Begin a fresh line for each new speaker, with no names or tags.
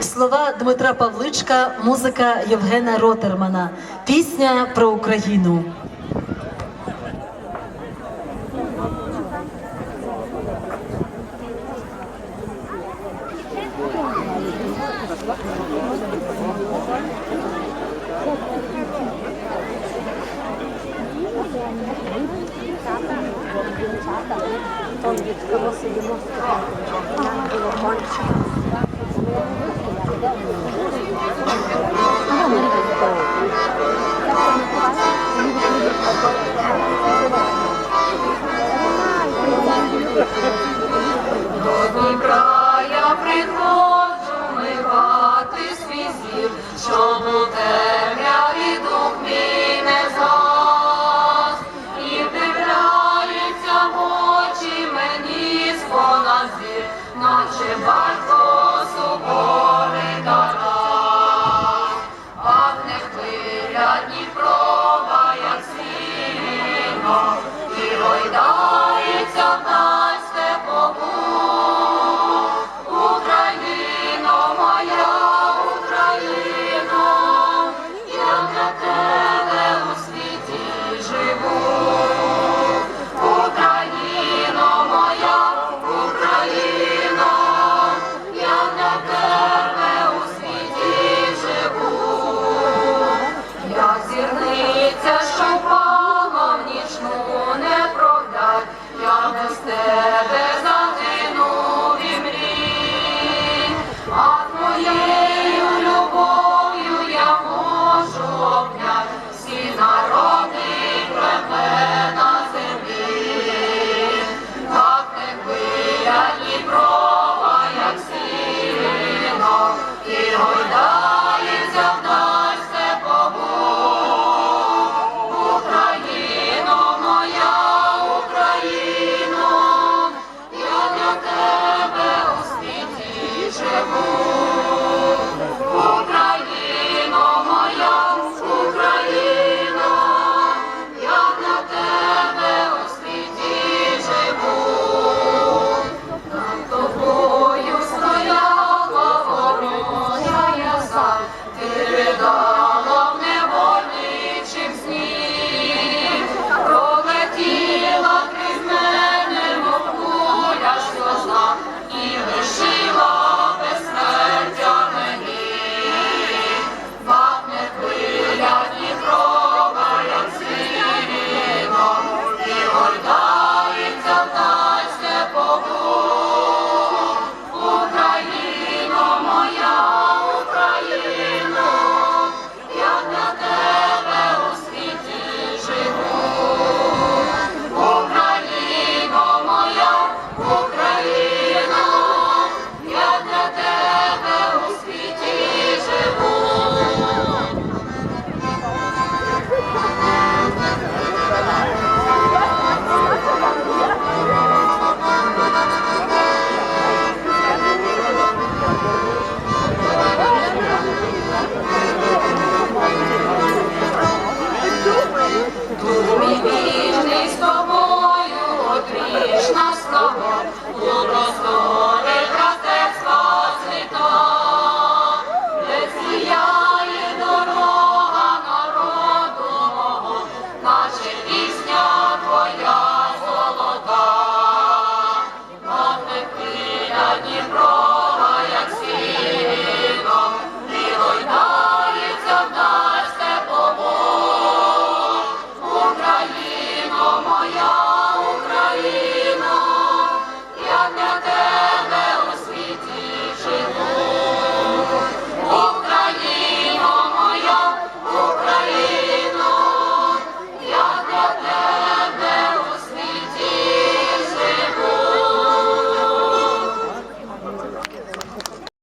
Слова Дмитра Павличка, музика Євгена Ротермана. Пісня про Україну. До
края приходжу мивати свій зір, щоб у темряві дух мій. І вдивляються очі мені з понад наче батько. nós. тебе загинув і а твоєю любов'ю я всі народи племена землі, так не пиля Дніпрова, як і горі. Lord.